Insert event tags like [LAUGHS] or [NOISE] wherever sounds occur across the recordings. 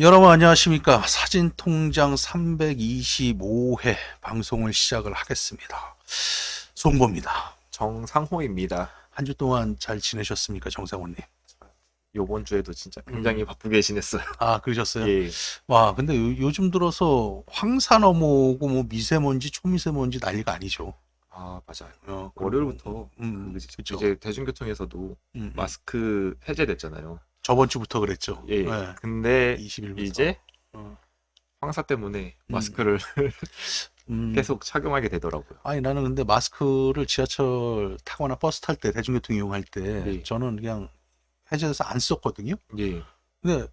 여러분 안녕하십니까 사진통장 325회 방송을 시작을 하겠습니다 송보입니다 정상호입니다. 한 주 동안 잘 지내셨습니까 정상호님 요번 주에도 진짜 굉장히 바쁘게 지냈어요. 아 그러셨어요 예. 와 근데 요, 즘 들어서 황사 넘어오고 뭐 미세먼지 초미세먼지 난리가 아니죠 아, 맞아요. 어, 월요일부터 음, 그 그쵸. 이제 대중교통에서도 음, 음. 마스크 해제됐잖아요. 저번 주부터 그랬죠 예. 네, 근데 20일부터 이제 어. 황사 때문에 음. 마스크를 [LAUGHS] 음. 계속 착용하게 되더라고요. 아니 나는 근데 마스크를 지하철 타거나 버스 탈 때 대중교통 이용할 때 네. 저는 그냥 해제돼서 안 썼거든요 예. 근데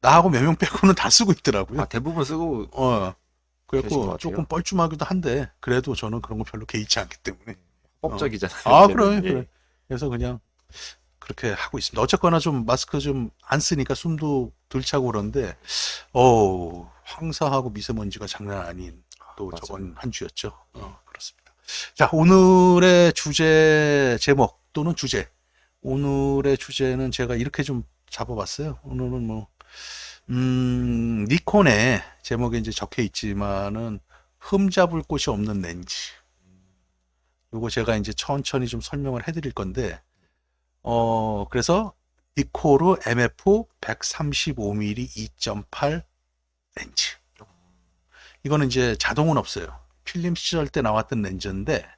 나하고 몇 명 빼고는 다 쓰고 있더라고요. 아, 대부분 쓰고 어. 그래갖고. 조금 뻘쭘하기도 한데 그래도 저는 그런 거 별로 개의치 않기 때문에. 합법적이잖아요. 아 이제는. 그래 예. 그래. 그래서 그냥 그렇게 하고 있습니다. 어쨌거나 좀 마스크 좀 안 쓰니까 숨도 덜 차고 그런데 어 황사하고 미세먼지가 장난 아닌 또 맞아요. 저번 한 주였죠. 어, 그렇습니다. 자 오늘의 주제 제목 또는 주제 오늘의 주제는 제가 이렇게 좀 잡아봤어요. 오늘은 뭐 음, 니콘의 제목에 이제 적혀 있지만은 흠잡을 곳이 없는 렌즈. 요거 제가 이제 천천히 좀 설명을 해드릴 건데, 어, 그래서 니코르 MF 135mm 2.8 렌즈. 이거는 이제 자동은 없어요. 필름 시절 때 나왔던 렌즈인데,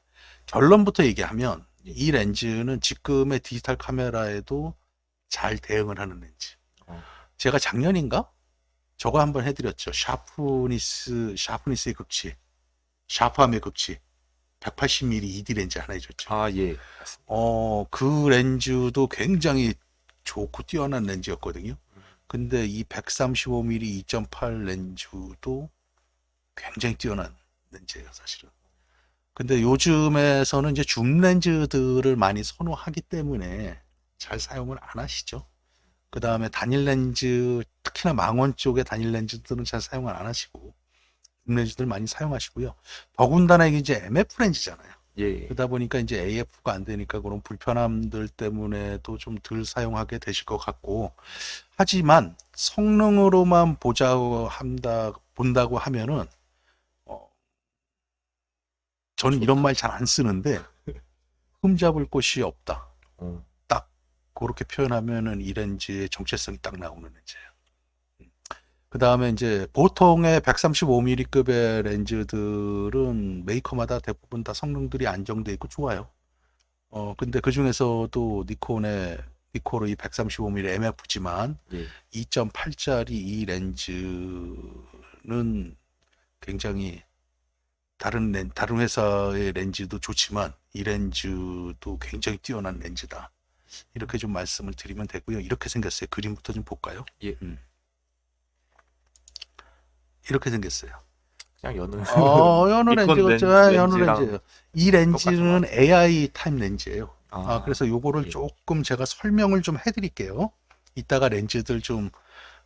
결론부터 얘기하면 이 렌즈는 지금의 디지털 카메라에도 잘 대응을 하는 렌즈. 어. 제가 작년인가? 저거 한번 해드렸죠. 샤프니스, 샤프니스의 극치. 샤프함의 극치. 180mm 2D 렌즈 하나 해줬죠. 아, 예. 어, 그 렌즈도 굉장히 좋고 뛰어난 렌즈였거든요. 근데 이 135mm 2.8 렌즈도 굉장히 뛰어난 렌즈예요, 사실은. 근데 요즘에서는 이제 줌 렌즈들을 많이 선호하기 때문에 잘 사용을 안 하시죠. 그 다음에 단일 렌즈, 특히나 망원 쪽의 단일 렌즈들은 잘 사용을 안 하시고, 줌 렌즈들 많이 사용하시고요. 더군다나 이게 이제 MF 렌즈잖아요. 예. 그러다 보니까 이제 AF가 안 되니까 그런 불편함들 때문에도 좀 덜 사용하게 되실 것 같고 하지만 성능으로만 보자고 한다 본다고 하면은 어 저는 이런 말 잘 안 쓰는데 흠잡을 곳이 없다 어. 그렇게 표현하면은 이 렌즈의 정체성이 딱 나오는 렌즈예요. 그 다음에 이제 보통의 135mm급의 렌즈들은 메이커마다 대부분 다 성능들이 안정돼 있고 좋아요. 어, 근데 그 중에서도 니콘의 니코르 이 135mm MF지만 예. 2.8짜리 이 렌즈는 굉장히 다른 렌, 다른 회사의 렌즈도 좋지만 이 렌즈도 굉장히 뛰어난 렌즈다. 이렇게 좀 말씀을 드리면 되고요. 이렇게 생겼어요. 그림부터 좀 볼까요? 예. 음. 이렇게 생겼어요. 그냥 여는 어, 연우 [LAUGHS] 렌즈가 렌- 연우 렌즈랑 렌즈예요. 이 렌즈는 AI 타입 렌즈예요. 아, 그래서 요거를 예. 조금 제가 설명을 좀 해드릴게요. 이따가 렌즈들 좀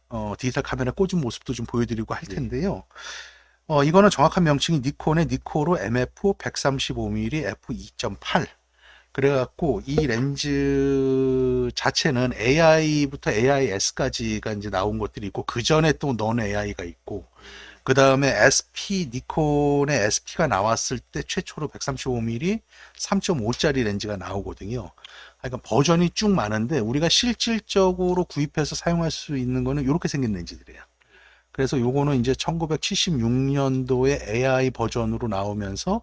어, 디지털 카메라 꽂은 모습도 좀 보여드리고 할 예. 텐데요. 어, 이거는 정확한 명칭이 니콘의 니코로 MF 135mm f2.8. 그래갖고 이 렌즈 자체는 AI부터 AIS까지가 이제 나온 것들이 있고 그 전에 또 넌 AI가 있고 그 다음에 SP 니콘의 SP가 나왔을 때 최초로 135mm 3.5짜리 렌즈가 나오거든요. 그러니까 버전이 쭉 많은데 우리가 실질적으로 구입해서 사용할 수 있는 거는 이렇게 생긴 렌즈들이에요. 그래서 요거는 이제 1976년도에 AI 버전으로 나오면서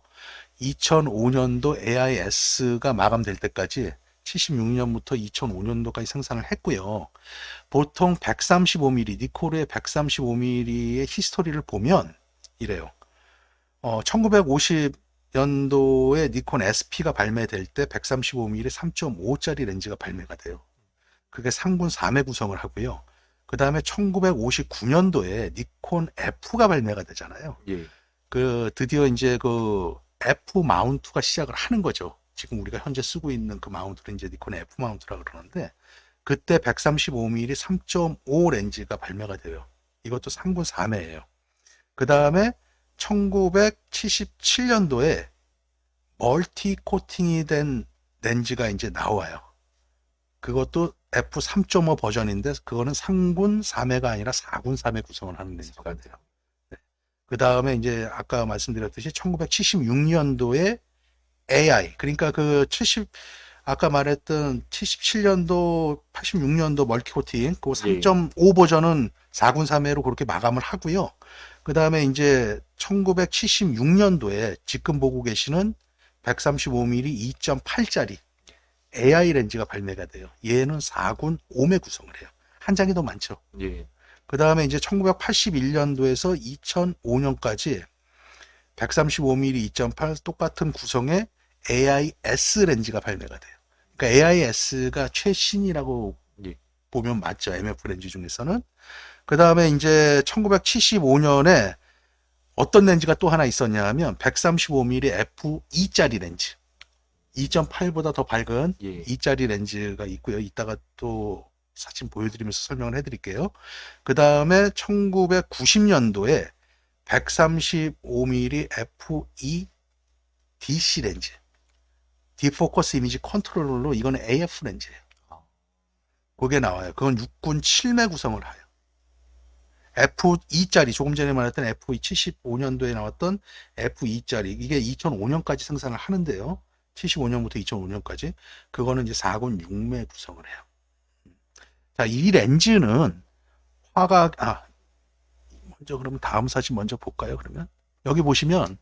2005년도 AIS가 마감될 때까지 76년부터 2005년도까지 생산을 했고요. 보통 135mm, 니코르의 135mm의 히스토리를 보면 이래요. 어, 1950년도에 니콘 SP가 발매될 때 135mm 3.5짜리 렌즈가 발매가 돼요. 그게 상군 3회 구성을 하고요. 그 다음에 1959년도에 니콘 F가 발매가 되잖아요. 예. 그 드디어 이제 그 F 마운트가 시작을 하는 거죠. 지금 우리가 현재 쓰고 있는 그 마운트를 이제 니콘의 F 마운트라 그러는데 그때 135mm 3.5 렌즈가 발매가 돼요. 이것도 상군 3회예요. 그 다음에 1977년도에 멀티 코팅이 된 렌즈가 이제 나와요. 그것도 F3.5 버전인데 그거는 상군 3회가 아니라 4군 3회 구성을 하는 렌즈가 돼요. 그 다음에 이제 아까 말씀드렸듯이 1976년도에 AI 그러니까 그 70 아까 말했던 77년도 86년도 멀티코팅 그 3.5 버전은 4군 3회로 그렇게 마감을 하고요. 그 다음에 이제 1976년도에 지금 보고 계시는 135mm 2.8짜리 AI 렌즈가 발매가 돼요. 얘는 4군 5매 구성을 해요. 한 장이 더 많죠. 예. 그 다음에 이제 1981년도에서 2005년까지 135mm 2.8 똑같은 구성의 AIS 렌즈가 발매가 돼요. 그러니까 AIS가 최신이라고 예. 보면 맞죠. MF 렌즈 중에서는. 그 다음에 이제 1975년에 어떤 렌즈가 또 하나 있었냐 하면 135mm f2짜리 렌즈. 2.8보다 더 밝은 예. 2짜리 렌즈가 있고요. 이따가 또 사진 보여드리면서 설명을 해드릴게요. 그 다음에 1990년도에 135mm f2 DC 렌즈. 디포커스 이미지 컨트롤러로 이거는 AF 렌즈예요. 아. 그게 나와요. 그건 6군 7매 구성을 해요. F2짜리 조금 전에 말했던 F2 75년도에 나왔던 F2짜리 이게 2005년까지 생산을 하는데요. 75년부터 2005년까지 그거는 이제 4군 6매 구성을 해요. 자, 이 렌즈는 화각 아 먼저 그러면 다음 사진 먼저 볼까요? 그러면 여기 보시면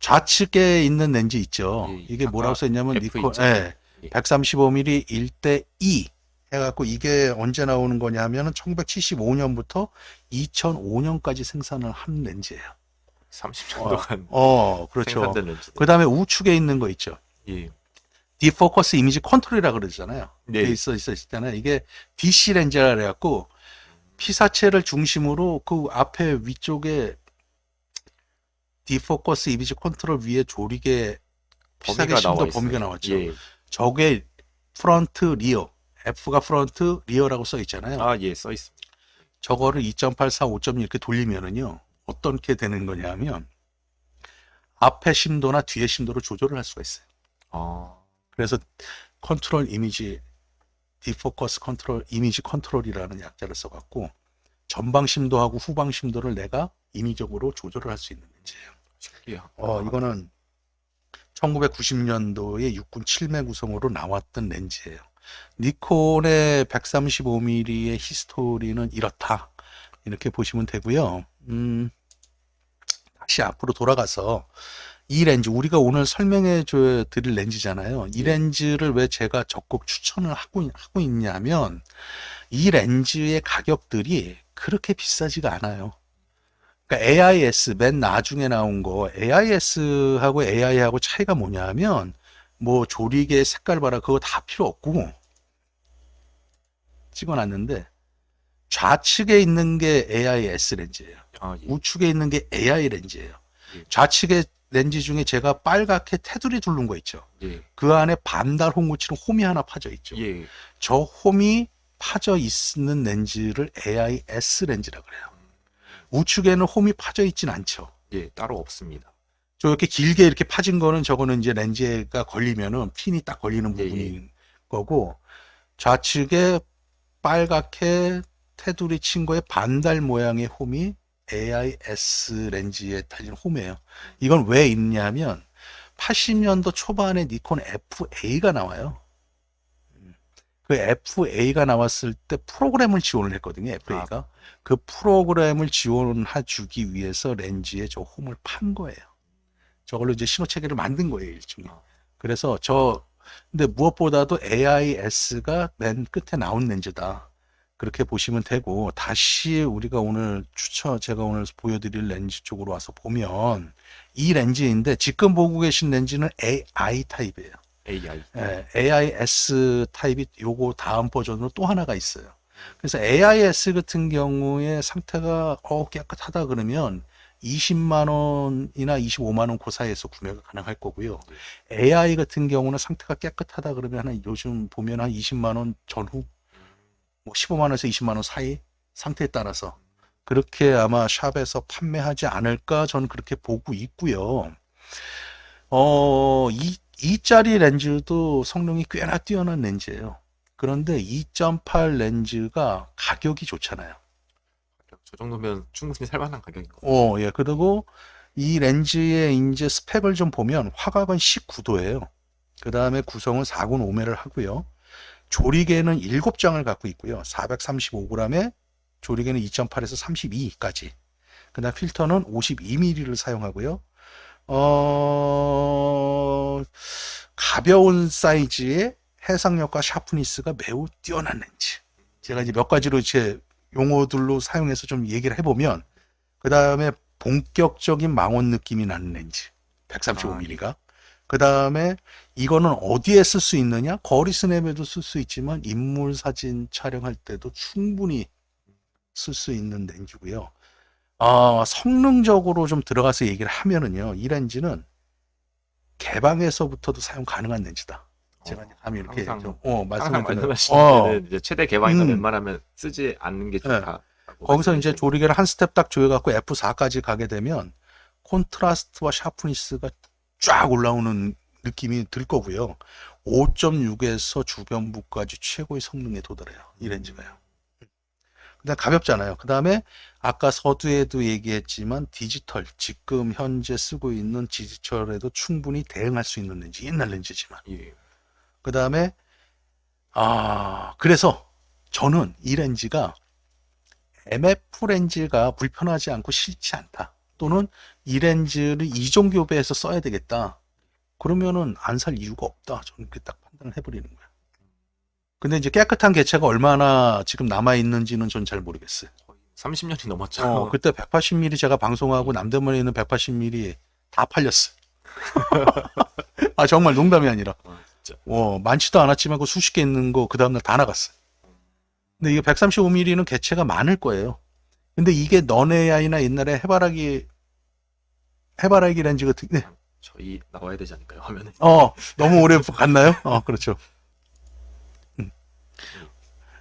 좌측에 있는 렌즈 있죠. 예, 이게 아까 뭐라고 써있냐면 니콘. 예, 예. 135mm 1대 2 해갖고 이게 언제 나오는 거냐 하면은 1975년부터 2005년까지 생산을 한 렌즈예요. 30년 어, 동안 어, 그렇죠. 생산된 렌즈. 그 다음에 우측에 있는 거 있죠. 예. 디포커스 이미지 컨트롤이라 그러잖아요. 네. 돼 있어 있어 있잖아요. 이게 DC 렌즈라 그래갖고 피사체를 중심으로 그 앞에 위쪽에 디포커스 이미지 컨트롤 위에 조리개 피사계 범위가 심도 나와 범위가. 나왔죠. 예. 저게 프런트 리어 F가 프런트 리어라고 써 있잖아요. 아, 예, 써 있습니다. 저거를 2.84, 5.1 이렇게 돌리면은요 어떻게 되는 거냐면 앞에 심도나 뒤에 심도를 조절을 할 수가 있어요. 아. 그래서 컨트롤 이미지 디포커스 컨트롤 이미지 컨트롤이라는 약자를 써갖고 전방 심도하고 후방 심도를 내가 임의적으로 조절을 할 수 있는 렌즈예요. 신기하다. 어 이거는 1990년도에 6군 7매 구성으로 나왔던 렌즈예요. 니콘의 135mm의 히스토리는 이렇다. 이렇게 보시면 되고요. 음, 다시 앞으로 돌아가서 이 렌즈 우리가 오늘 설명해 줘 드릴 렌즈잖아요. 이 예. 렌즈를 왜 제가 적극 추천을 하고 있- 하고 있냐면 이 렌즈의 가격들이 그렇게 비싸지가 않아요. 그러니까 AIS 맨 나중에 나온 거 AIS하고 AI하고 차이가 뭐냐면 뭐 조리개 색깔 봐라 그거 다 필요 없고 찍어놨는데 좌측에 있는 게 AIS 렌즈예요. 아, 예. 우측에 있는 게 AI 렌즈예요. 예. 좌측의 렌즈 중에 제가 빨갛게 테두리 두른 거 있죠. 예. 그 안에 반달 홍구치는 홈이 하나 파져 있죠. 예. 저 홈이 파져 있는 렌즈를 AIS 렌즈라 그래요. 우측에는 홈이 파져 있진 않죠. 예, 따로 없습니다. 저렇게 길게 이렇게 파진 거는 저거는 이제 렌즈가 걸리면은 핀이 딱 걸리는 예, 부분인 거고 좌측에 빨갛게 테두리 친 거에 반달 모양의 홈이 AIS 렌즈에 달린 홈이에요. 이건 왜 있냐면 80년도 초반에 니콘 FA가 나와요. 그 FA가 나왔을 때 프로그램을 지원을 했거든요. FA가 그 프로그램을 지원해 주기 위해서 렌즈에 저 홈을 판 거예요. 저걸로 이제 신호 체계를 만든 거예요, 일종의. 아. 그래서 저 근데 무엇보다도 AIS가 맨 끝에 나온 렌즈다. 그렇게 보시면 되고 다시 우리가 오늘 추천 제가 오늘 보여드릴 렌즈 쪽으로 와서 보면 이 렌즈인데 지금 보고 계신 렌즈는 AI 타입이에요. AI. 예, AIS 타입이 요거 다음 버전으로 또 하나가 있어요. 그래서 AIS 같은 경우에 상태가 어 깨끗하다 그러면 20만 원이나 25만 원그 사이에서 구매가 가능할 거고요. AI 같은 경우는 상태가 깨끗하다 그러면 한 요즘 보면 한 20만 원 전후 뭐 15만 원에서 20만 원 사이 상태에 따라서 그렇게 아마 샵에서 판매하지 않을까 저는 그렇게 보고 있고요. 어, 이, 이짜리 렌즈도 성능이 꽤나 뛰어난 렌즈예요. 그런데 2.8 렌즈가 가격이 좋잖아요. 저 정도면 충분히 살만한 가격인 거. 어, 예. 그리고 이 렌즈의 이제 스펙을 좀 보면 화각은 19도예요. 그 다음에 구성은 4군 5매를 하고요. 조리개는 7장을 갖고 있고요. 435g에 조리개는 2.8에서 32까지. 그 다음 필터는 52mm를 사용하고요. 어, 가벼운 사이즈의 해상력과 샤프니스가 매우 뛰어난 렌즈. 제가 이제 몇 가지로 제 용어들로 사용해서 좀 얘기를 해보면, 그 다음에 본격적인 망원 느낌이 나는 렌즈. 135mm가. 그 다음에 이거는 어디에 쓸 수 있느냐? 거리 스냅에도 쓸 수 있지만 인물 사진 촬영할 때도 충분히 쓸 수 있는 렌즈고요. 아, 성능적으로 좀 들어가서 얘기를 하면은요. 이 렌즈는 개방에서부터도 사용 가능한 렌즈다. 제가 어, 감히 이렇게 항상- 좀, 어, 말씀을. 말씀하시는 어, 이제 최대 개방이나 음. 웬만하면 쓰지 않는 게 좋다. 거기서 이제 조리개를 한 스텝 딱 조여갖고 F4까지 가게 되면 콘트라스트와 샤프니스가 쫙 올라오는 느낌이 들 거고요. 5.6에서 주변부까지 최고의 성능에 도달해요. 이 렌즈가요. 그다음 가볍잖아요. 그 다음에 아까 서두에도 얘기했지만 디지털 지금 현재 쓰고 있는 디지털에도 충분히 대응할 수 있는 렌즈 옛날 렌즈지만 예. 그 다음에, 아, 그래서 저는 이 렌즈가 MF 렌즈가 불편하지 않고 싫지 않다. 또는 이 렌즈를 이종 교배해서 써야 되겠다. 그러면은 안 살 이유가 없다. 저는 그렇게 딱 판단을 해버리는 거야. 근데 이제 깨끗한 개체가 얼마나 지금 남아 있는지는 전 잘 모르겠어요. 거의 30년이 넘었죠. 어, 그때 180mm 제가 방송하고 남대문에 있는 180mm 다 팔렸어. [LAUGHS] 아, 정말 농담이 아니라. 아, 진짜. 어, 많지도 않았지만 그 수십 개 있는 거 그 다음날 다 나갔어. 근데 이게 135mm는 개체가 많을 거예요. 근데 이게 넌에아이나 옛날에 해바라기 해바라기 렌즈 같은 네. 저희 나와야 되지 않을까요? 화면에. 어, 너무 오래 갔나요? 어, 그렇죠. 음.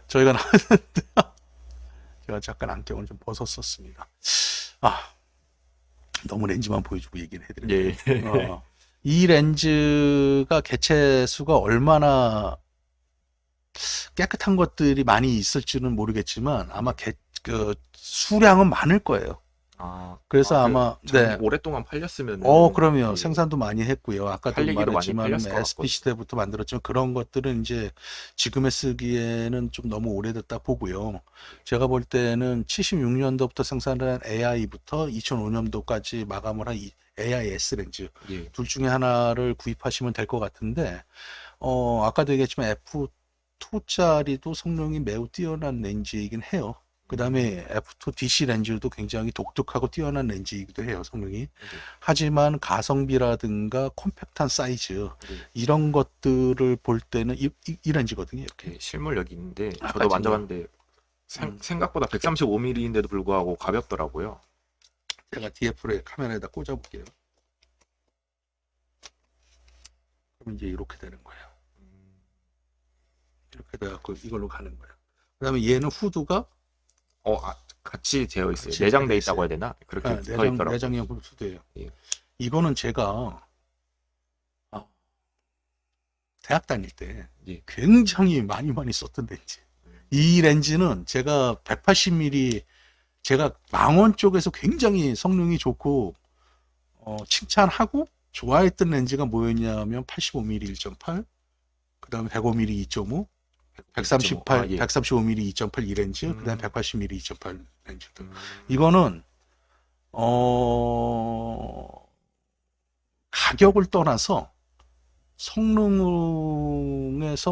저희가 나왔는데 제가 잠깐 안경을 좀 벗었었습니다. 아, 너무 렌즈만 보여주고 얘기를 해드릴게요. 예. 어, 이 렌즈가 개체 수가 얼마나 깨끗한 것들이 많이 있을지는 모르겠지만 아마 개, 그 수량은 많을 거예요. 아, 그래서 아, 아, 마그참 네. 오랫동안 팔렸으면. 어, 그럼요. 생산도 많이 했고요. 아까도 많이 말했지만 팔렸을 것 SP 시대부터 만들었지만 그런 것들은 이제 지금에 쓰기에는 좀 너무 오래됐다 보고요. 제가 볼 때는 76년도부터 생산한 AI부터 2005년도까지 마감을 한이 AI S 렌즈 예. 둘 중에 하나를 구입하시면 될 것 같은데 어 아까도 얘기했지만 F2짜리도 성능이 매우 뛰어난 렌즈이긴 해요. 그 다음에 F2 DC 렌즈도 굉장히 독특하고 뛰어난 렌즈이기도 해요, 성능이. 하지만 가성비라든가 콤팩트한 사이즈 네. 이런 것들을 볼 때는 이, 이, 이 렌즈거든요, 이렇게. 이렇게 실물 여기 있는데 아까 저도 지금- 만져봤는데 생, 음. 생각보다 135mm인데도 불구하고 가볍더라고요. 제가 DF에 카메라에다 꽂아볼게요. 그럼 이제 이렇게 되는 거예요. 이렇게 돼갖고 이걸로 가는 거예요. 그 다음에 얘는 후드가 어, 아, 같이 되어 있어요. 같이 내장돼 되어 있다고 해야 되나? 그렇게 아, 써 내장, 있더라고요. 내장형. 예. 이거는 제가 아, 대학 다닐 때 예. 굉장히 많이 많이 썼던 렌즈. 이 렌즈는 제가 180mm 제가 망원 쪽에서 굉장히 성능이 좋고 어, 칭찬하고 좋아했던 렌즈가 뭐였냐면 85mm 1.8, 그다음에 105mm 2.5, 138, 아, 예. 135mm 2.8이 렌즈, 음. 그다음에 180mm 2.8 렌즈들. 음, 이거는 어 가격을 떠나서 성능에서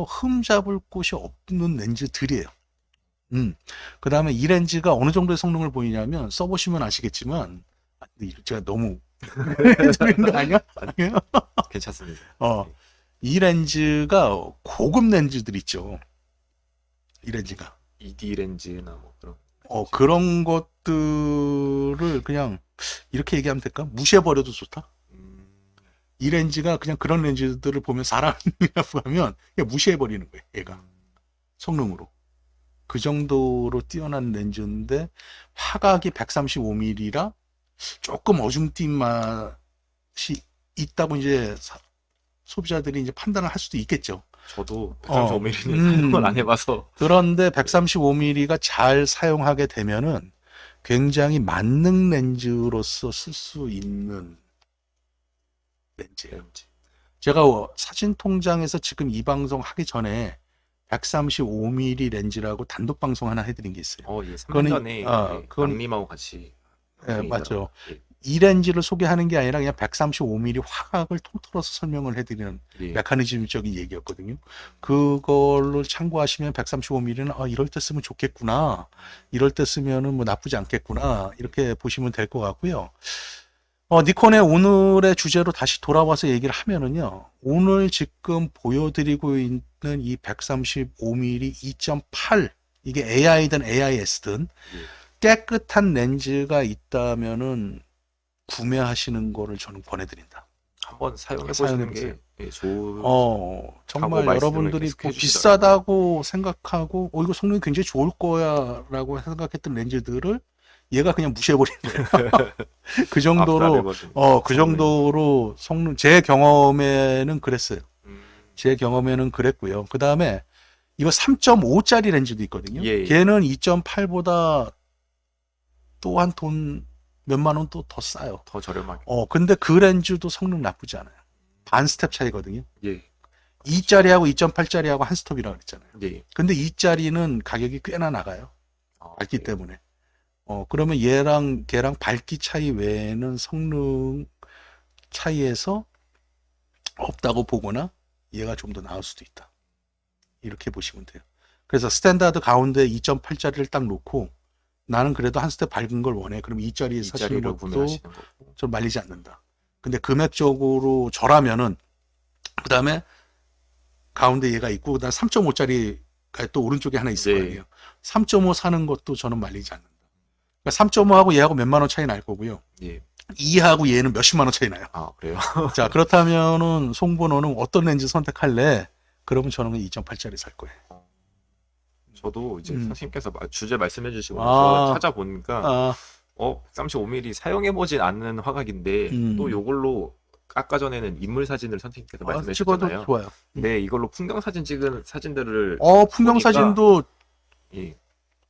흠잡을 곳이 없는 렌즈들이에요. 음. 그 다음에 이 렌즈가 어느 정도의 성능을 보이냐면 써 보시면 아시겠지만 아, 제가 너무 드린 거 아니야? 아니에요? 괜찮습니다. 어, 이 렌즈가 고급 렌즈들 있죠. 이 렌즈가. ED 렌즈나 뭐 그런. 어, 그런 것들을 그냥 이렇게 얘기하면 될까? 무시해버려도 좋다? 음, 이 렌즈가 그냥 그런 렌즈들을 보면 사람이라고 [LAUGHS] 하면 그냥 무시해버리는 거예요, 얘가. 성능으로. 그 정도로 뛰어난 렌즈인데 화각이 135mm라 조금 어중뛴 맛이 있다고 이제 사- 소비자들이 이제 판단을 할 수도 있겠죠. 저도 어, 135mm는 음. 사용을 안 해봐서 그런데 135mm가 잘 사용하게 되면은 굉장히 만능 렌즈로서 쓸 수 있는 렌즈예요. 제가 사진 통장에서 지금 이 방송 하기 전에 135mm 렌즈라고 단독 방송 하나 해드린 게 있어요. 어, 예, 3년 그거는- 전에 어, 예, 그건- 박님하고 같이 예, 맞죠. 예, 이 렌즈를 소개하는 게 아니라 그냥 135mm 화각을 통틀어서 설명을 해드리는 예. 메커니즘적인 얘기였거든요. 그걸로 참고하시면 135mm는 아, 이럴 때 쓰면 좋겠구나. 이럴 때 쓰면은 뭐 나쁘지 않겠구나. 이렇게 보시면 될 것 같고요. 어, 니콘의 오늘의 주제로 다시 돌아와서 얘기를 하면은요. 오늘 지금 보여드리고 있는 이 135mm 2.8 이게 AI든 AIS든 예. 깨끗한 렌즈가 있다면은 구매하시는 거를 저는 권해드린다. 한번 사용해 보시는 사용해보세요. 게 예, 좋은 어, 정말 말씀을 여러분들이 계속 뭐. 비싸다고 생각하고, 어, 이거 성능이 굉장히 좋을 거야, 라고 생각했던 렌즈들을 얘가 그냥 무시해버린 거예요. [LAUGHS] 그 정도로, 압살해버린 어, 그. 정도로 성능, 제 경험에는 그랬어요. 음, 제 경험에는 그랬고요. 그 다음에 이거 3.5짜리 렌즈도 있거든요. 예, 예. 걔는 2.8보다 또 한 돈 몇만 원 또 더 싸요. 더 저렴하게 어, 근데 그 렌즈도 성능 나쁘지 않아요. 반 스텝 차이거든요. 예, 2짜리하고 2.8짜리하고 한 스톱이라고 그랬잖아요. 예. 근데 2짜리는 가격이 꽤나 나가요. 아, 밝기 예. 때문에. 어, 그러면 얘랑 걔랑 밝기 차이 외에는 성능 차이에서 없다고 보거나 얘가 좀 더 나을 수도 있다. 이렇게 보시면 돼요. 그래서 스탠다드 가운데 2.8짜리를 딱 놓고 나는 그래도 한 스텝 밝은 걸 원해. 그럼 2짜리 이 사시는 자리로 것도 좀 말리지 않는다. 근데 금액적으로 저라면은 그 다음에 가운데 얘가 있고 그다음 3.5짜리가 또 오른쪽에 하나 있을 네. 거 아니에요. 3.5 사는 것도 저는 말리지 않는다. 그러니까 3.5하고 얘하고 몇만 원 차이 날 거고요. 예. 2하고 얘는 몇십만 원 차이 나요. 아 그래요 [LAUGHS] 자 그렇다면은 송번호는 어떤 렌즈 선택할래? 그러면 저는 2.8짜리 살 거예요. 저도 이제 음. 선생님께서 마- 주제 말씀해 주시고 아. 나서 찾아보니까 아, 어 135mm 사용해 보진 않는 화각인데 음. 또 요걸로 아까 전에는 인물 사진을 선생님께서 아, 말씀해 찍어도 주셨잖아요. 좋아요. 네, 이걸로 풍경 사진 찍은 사진들을 어 풍경 보니까- 사진도 예,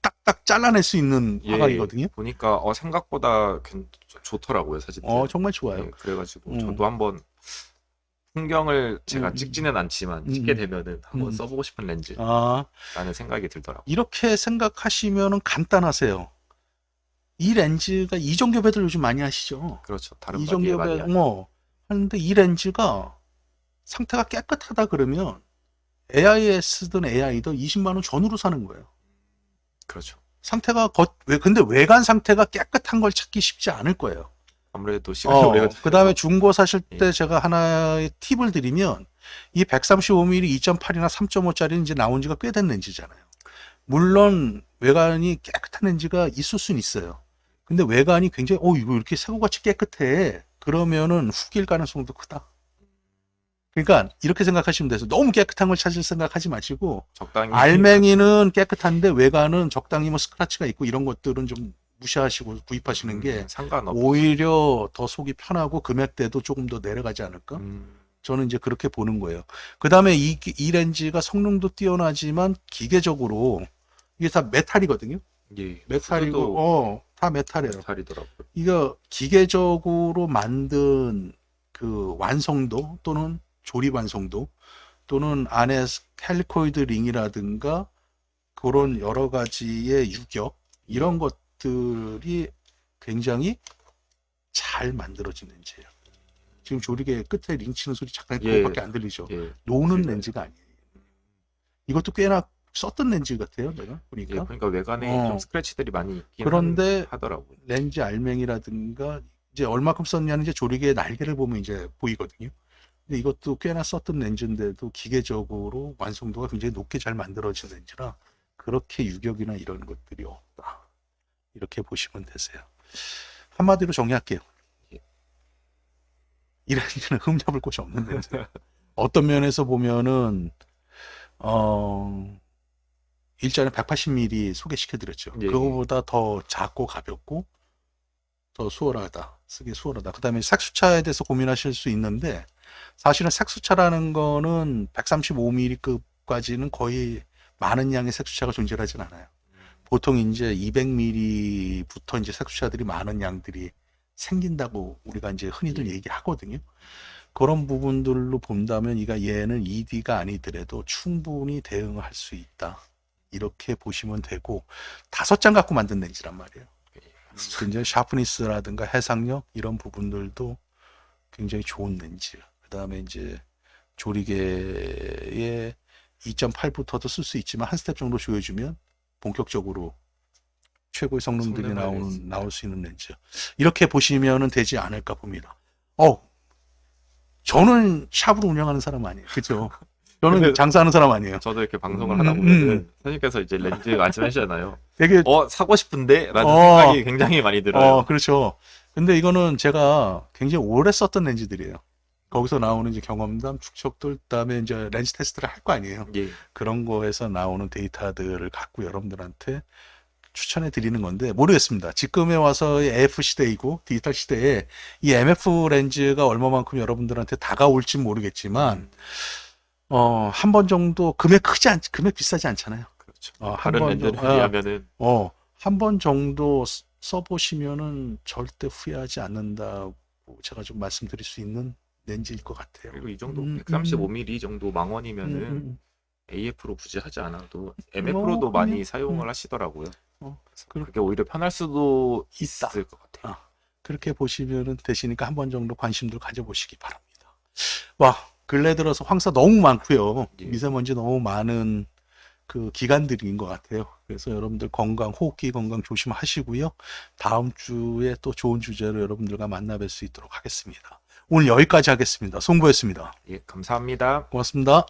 딱딱 잘라낼 수 있는 예, 화각이거든요. 보니까 어 생각보다 괜- 좋더라고요 사진. 어 정말 좋아요. 예, 그래가지고 음. 저도 한번 풍경을 제가 음. 찍지는 않지만 음. 찍게 되면은 한번 음. 써보고 싶은 렌즈라는 아 생각이 들더라고요. 이렇게 생각하시면은 간단하세요. 이 렌즈가 이종교 배들 요즘 많이 하시죠. 그렇죠. 다른 가게에 많이 이종교배 뭐 하는데 이 렌즈가 상태가 깨끗하다 그러면 AIS든 AI든 20만 원 전후로 사는 거예요. 그렇죠. 상태가 겉, 왜, 근데 외관 상태가 깨끗한 걸 찾기 쉽지 않을 거예요. 아무래도 시간이 [LAUGHS] 오래 걸려서 그 다음에 중고 사실 때 예. 제가 하나의 팁을 드리면 이 135mm 2.8이나 3.5짜리는 이제 나온 지가 꽤 된 렌즈잖아요. 물론 외관이 깨끗한 렌즈가 있을 수는 있어요. 근데 외관이 굉장히 어 이거 이렇게 새우같이 깨끗해. 그러면은 후길 가능성도 크다. 그러니까 이렇게 생각하시면 돼서 너무 깨끗한 걸 찾을 생각하지 마시고 적당히 알맹이는 깨끗한데 외관은 적당히 뭐 스크라치가 있고 이런 것들은 좀 무시하시고 구입하시는 게 음, 상관없. 오히려 더 속이 편하고 금액대도 조금 더 내려가지 않을까? 음, 저는 이제 그렇게 보는 거예요. 그 다음에 이, 이 렌즈가 성능도 뛰어나지만 기계적으로 이게 다 메탈이거든요. 예. 메탈이고, 어, 다 메탈이에요. 메탈이더라고요. 이거 기계적으로 만든 그 완성도 또는 조립 완성도 또는 안에 헬리코이드 링이라든가 그런 여러 가지의 유격 이런 것 들이 굉장히 잘 만들어진 렌즈예요. 지금 조리개 끝에 링 치는 소리 잠깐 예. 그거밖에 안 들리죠. 예. 노는 들려요. 렌즈가 아니에요. 이것도 꽤나 썼던 렌즈 같아요, 내가 예, 보니까. 그러니까 외관에 어. 좀 스크래치들이 많이 있긴 그런데 하더라고요. 렌즈 알맹이라든가 이제 얼마큼 썼냐는 이제 조리개의 날개를 보면 이제 보이거든요. 근데 이것도 꽤나 썼던 렌즈인데도 기계적으로 완성도가 굉장히 높게 잘 만들어진 렌즈라 그렇게 유격이나 이런 것들이 없다. 이렇게 보시면 되세요. 한마디로 정리할게요. 예. 이 렌즈는 [LAUGHS] 흠잡을 곳이 없는 렌즈. 어떤 면에서 보면은 어 일전에 180mm 소개시켜드렸죠. 예. 그거보다 더 작고 가볍고 더 수월하다. 쓰기 수월하다. 그 다음에 색수차에 대해서 고민하실 수 있는데 사실은 색수차라는 거는 135mm급까지는 거의 많은 양의 색수차가 존재하진 않아요. 보통 이제 200mm부터 이제 색수차들이 많은 양들이 생긴다고 우리가 이제 흔히들 예. 얘기하거든요. 그런 부분들로 본다면 이가 얘는 ED가 아니더라도 충분히 대응할 수 있다. 이렇게 보시면 되고 다섯 장 갖고 만든 렌즈란 말이에요. 굉장히 샤프니스라든가 해상력 이런 부분들도 굉장히 좋은 렌즈. 그다음에 이제 조리개의 2.8부터도 쓸 수 있지만 한 스텝 정도 조여주면 본격적으로 최고의 성능들이 나오는. 나올 수 있는 렌즈. 이렇게 보시면은 되지 않을까 봅니다. 어, 저는 샵을 운영하는 사람 아니에요. 그죠? 저는 장사하는 사람 아니에요. 저도 이렇게 방송을 음, 하다 음, 보면은 음. 선생님께서 이제 렌즈 [LAUGHS] 말씀하시잖아요. 되게 어 사고 싶은데 라는 어. 생각이 굉장히 많이 들어요. 어, 그렇죠. 근데 이거는 제가 굉장히 오래 썼던 렌즈들이에요. 거기서 나오는 이제 경험담, 축척들, 그다음에 이제 렌즈 테스트를 할 거 아니에요. 예. 그런 거에서 나오는 데이터들을 갖고 여러분들한테 추천해 드리는 건데 모르겠습니다. 지금에 와서 AF 시대이고 디지털 시대에 이 MF 렌즈가 얼마만큼 여러분들한테 다가올지 모르겠지만 어, 한 번 정도 금액 크지 않 금액 비싸지 않잖아요. 그렇죠. 어, 한 다른 번 렌즈에 어. 비하면은 어, 한 번 정도 쓰- 써보시면은 절대 후회하지 않는다고 제가 좀 말씀드릴 수 있는 렌즈일 것 같아요. 그리고 이 정도 음, 135mm 정도 망원이면은 음, 음. AF로 굳이 하지 않아도 MF로도 어, 많이 음, 사용을 음. 하시더라고요. 어, 그렇- 그게 오히려 편할 수도 있다. 있을 것 같아요. 그렇게 보시면은 되시니까 한 번 정도 관심들 가져보시기 바랍니다. 와, 근래 들어서 황사 너무 많고요. 예. 미세먼지 너무 많은 그 기간들인 것 같아요. 그래서 여러분들 건강, 호흡기 건강 조심하시고요. 다음 주에 또 좋은 주제로 여러분들과 만나 뵐 수 있도록 하겠습니다. 오늘 여기까지 하겠습니다. 송보였습니다. 예, 감사합니다. 고맙습니다.